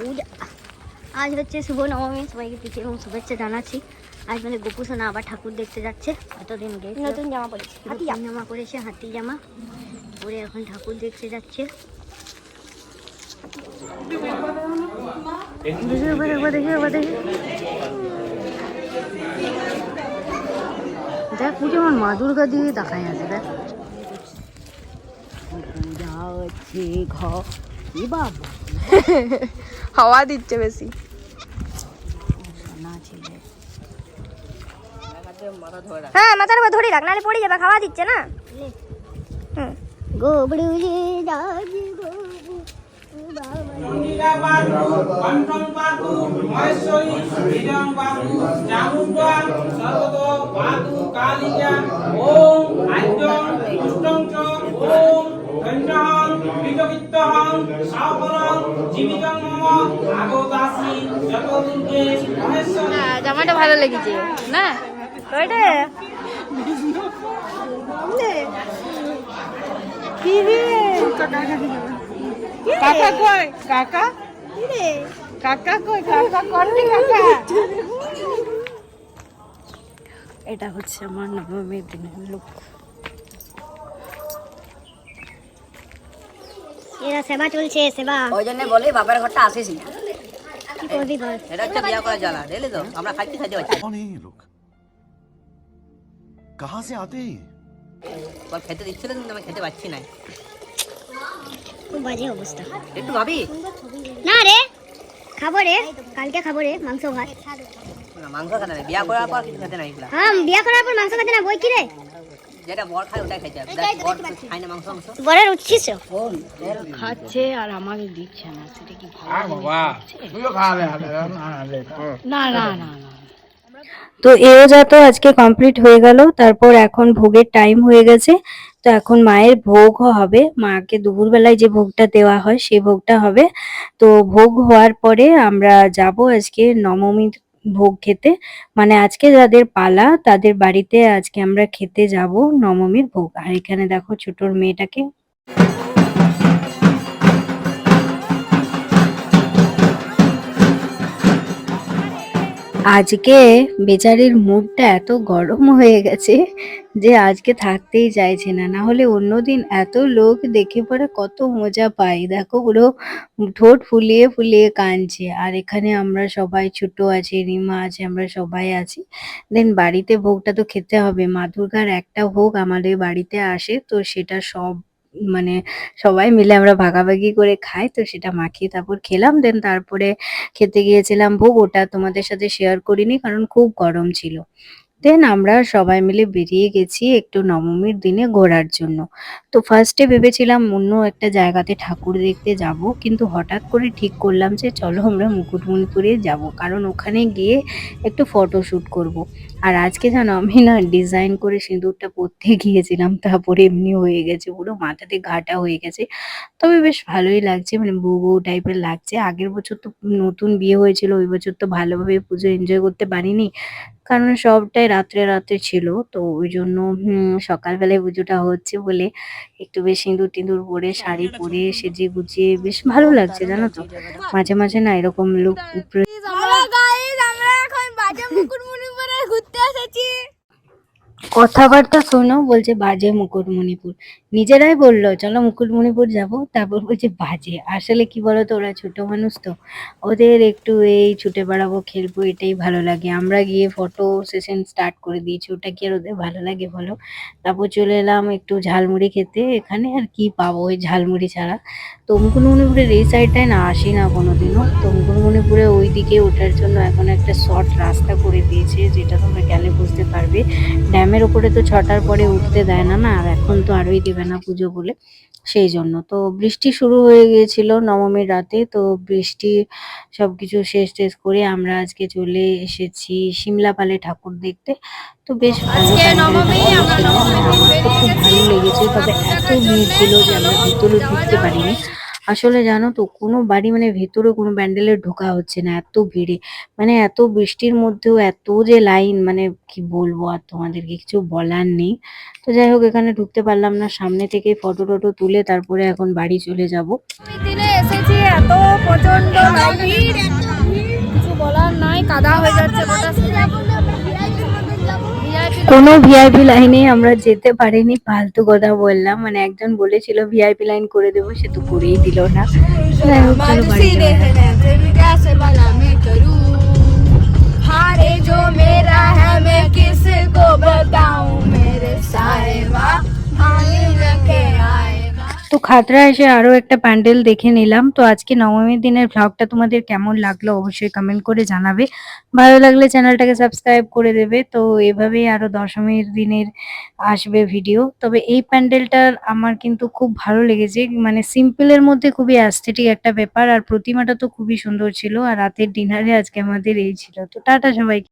পূজা। আজ হচ্ছে শুভ নবমী সবাইকে প্রীতি এবং শুভেচ্ছা জানাচ্ছি। আজ মানে গোপু সোনা আবার ঠাকুর দেখতে যাচ্ছে। এতদিন গেছে। নতুন জামা পরেছে। হাতি জামা। পরেছে হাতি জামা। পরে এখন ঠাকুর দেখতে যাচ্ছে। দেখি পুজো আমার মা দুর্গা দিয়ে দেখাই আছে দেখ। পূজা হচ্ছে ঘর। হাওয়া দিচ্ছে বেশি। হ্যাঁ মাথার উপর ধরে রাখ নাহলে পড়ে যাবে খাওয়া দিচ্ছে না। ওম বিকবিত্তহং সাফলং জীবিতং মম আগতাসি যত দুর্গে মহেশ্বরী জামাটা ভালো লেগেছে না? ওইটা? কি রে? কাকা কই? কাকা? কাকা কই? কাকা করনি কাকা? এটা হচ্ছে আমার নবমীর দিনের লোক। এরা সেবা চলছে সেবা ওই জন্য বলি বাপের ঘরটা আসিস না কি করবি বল এটা হচ্ছে বিয়া করা জ্বালা দেখলি তো আমরা খাইতে খাইতে পারছি कौन है ये लोग कहाँ से आते हैं ये? বল খেতে দিচ্ছিল কিন্তু আমি খেতে পাচ্ছি না খুব বাজে অবস্থা একটু ভাবি না রে খাব রে কালকে খাব রে মাংস ভাত। মাংস খেতে নাই বিয়া করার পর কিছু খেতে নাই এগুলা। হ্যাঁ বিয়া করার পর মাংস খেতে না বই কি রে যেটা বর খায় ওটাই খাইতে হবে। বর তো খায় না মাংস মাংস। বরের উচ্ছিস খাচ্ছে আর আমাকে দিচ্ছে না সেটা কি ভালো না না না না তো এও যা তো আজকে কমপ্লিট হয়ে গেল তারপর এখন ভোগের টাইম হয়ে গেছে। তো এখন মায়ের ভোগ হবে। মাকে দুপুরবেলায় যে ভোগটা দেওয়া হয় সেই ভোগটা হবে। তো ভোগ হওয়ার পরে আমরা যাব আজকে নবমীর ভোগ খেতে। মানে আজকে যাদের পালা, তাদের বাড়িতে আজকে আমরা খেতে যাব নবমীর ভোগ। আর এখানে দেখো ছোটর মেয়েটাকে আজকে বেচারির মুডটা এত গরম হয়ে গেছে যে আজকে থাকতেই চাইছে না। না হলে অন্যদিন এত লোক দেখে পরে কত মজা পাই। দেখো পুরো ঠোঁট ফুলিয়ে ফুলিয়ে কাঁদছে। আর এখানে আমরা সবাই ছোট আছি, রিমা আছে, আমরা সবাই আছি। দেন বাড়িতে ভোগটা তো খেতে হবে। মা দুর্গার একটা ভোগ আমাদের বাড়িতে আসে, তো সেটা সব মানে সবাই মিলে আমরা ভাগাভাগি করে খাই, তো সেটা মাখিয়ে তারপর খেলাম। দেন তারপরে খেতে গিয়েছিলাম ভোগ, ওটা তোমাদের সাথে শেয়ার করিনি কারণ খুব গরম ছিল। দেন আমরা সবাই মিলে বেরিয়ে গেছি একটু নবমীর দিনে ঘোরার জন্য। তো ফার্স্টে ভেবেছিলাম অন্য একটা জায়গাতে ঠাকুর দেখতে যাব, কিন্তু হঠাৎ করে ঠিক করলাম যে চলো আমরা মুকুটমণিপুরে যাব, কারণ ওখানে গিয়ে একটু ফটো শুট করব। আর আজকে জানো আমি না ডিজাইন করে সিঁদুরটা পরতে গিয়েছিলাম, তারপরে এমনি হয়ে গেছে পুরো মাথাতে ঘাটা হয়ে গেছে। তবে বেশ ভালোই লাগছে মানে বউ বউ টাইপের লাগছে। আগের বছর তো নতুন বিয়ে হয়েছিল, ওই বছর তো ভালোভাবে পুজো এনজয় করতে পারিনি। কারণ সবটাই রাত্রে রাত্রে ছিল, তো ওই জন্য সকালবেলায় পুজোটা হচ্ছে বলে একটু বেশ সিঁদুর টিঁদুর পরে শাড়ি পরে সেজে গুজিয়ে বেশ ভালো লাগছে, জানো তো? মাঝে মাঝে না এরকম লুক এসেছি কথাবার্তা শোনো, বলছে বাজে মুকুটমণিপুর। নিজেরাই বলল, চলো মুকুটমণিপুর যাব। তারপর বলছে, বাজে? আসলে কি বলতো, ওরা ছোট মানুষ তো। ওদের একটু এই ছুটে বেড়াবো, খেলব, এটাই ভালো লাগে। আমরা গিয়ে ফটো সেশন স্টার্ট করে দিয়েছি, ওটা কি আর ওদের ভালো লাগে বলো? তারপর চলে এলাম একটু ঝালমুড়ি খেতে। এখানে আর কি পাবো ওই ঝালমুড়ি ছাড়া? তো মুকুটমণিপুরের এই সাইডটায় না আসি না কোনোদিনও। তো মুকুটমণিপুরে ওই দিকে ওঠার জন্য এখন একটা শর্ট রাস্তা করে দিয়েছে, যেটা তোমরা গেলে বুঝতে পারবে। ড্যামের ওপরে তো ছটার পরে উঠতে দেয় না না আর এখন তো আরোই দেবে না পুজো বলে সেই জন্য। তো বৃষ্টি শুরু হয়ে গিয়েছিল নবমীর রাতে তো বৃষ্টি সবকিছু শেষ টেস করে আমরা আজকে চলে এসেছি সিমলাপালে ঠাকুর দেখতে। তো বেশ ভালো আমার তো খুব ভালো লেগেছে তবে এত ভিড় ছিল যে আমরা ভিতরে ঢুকতে পারিনি। আসলে জানো তো কোনো বাড়ি মানে ভেতরে কোনো প্যান্ডেলে ঢোকা হচ্ছে না এত ভিড়ে। মানে এত বৃষ্টির মধ্যেও এত যে লাইন মানে কি বলব আর তোমাদেরকে কিছু বলার নেই। তো যাই হোক এখানে ঢুকতে পারলাম না সামনে থেকে ফটো টটো তুলে তারপরে এখন বাড়ি চলে যাব। এসেছি এত প্রচণ্ড কিছু বলার নাই কাদা হয়ে যাচ্ছে কোনো ভিআইপি লাইনে আমরা যেতে পারিনি ফালতু কথা বললাম। মানে একজন বলেছিল ভিআইপি লাইন করে দেবো সে তো করেই দিল না। খাতরা এসে আরও একটা প্যান্ডেল দেখে নিলাম। তো আজকে নবমীর দিনের ভ্লগটা তোমাদের কেমন লাগল অবশ্যই কমেন্ট করে জানাবে। ভালো লাগলে চ্যানেলটাকে সাবস্ক্রাইব করে দেবে। তো এভাবেই আরও দশমীর দিনের আসবে ভিডিও তবে এই প্যান্ডেলটার আমার কিন্তু খুব ভালো লেগেছে। মানে সিম্পলের মধ্যে খুবই অ্যাস্থেটিক একটা ব্যাপার। আর প্রতিমাটা তো খুবই সুন্দর ছিল। আর রাতের ডিনারে আজকে আমাদের এই ছিল। তো টাটা সবাই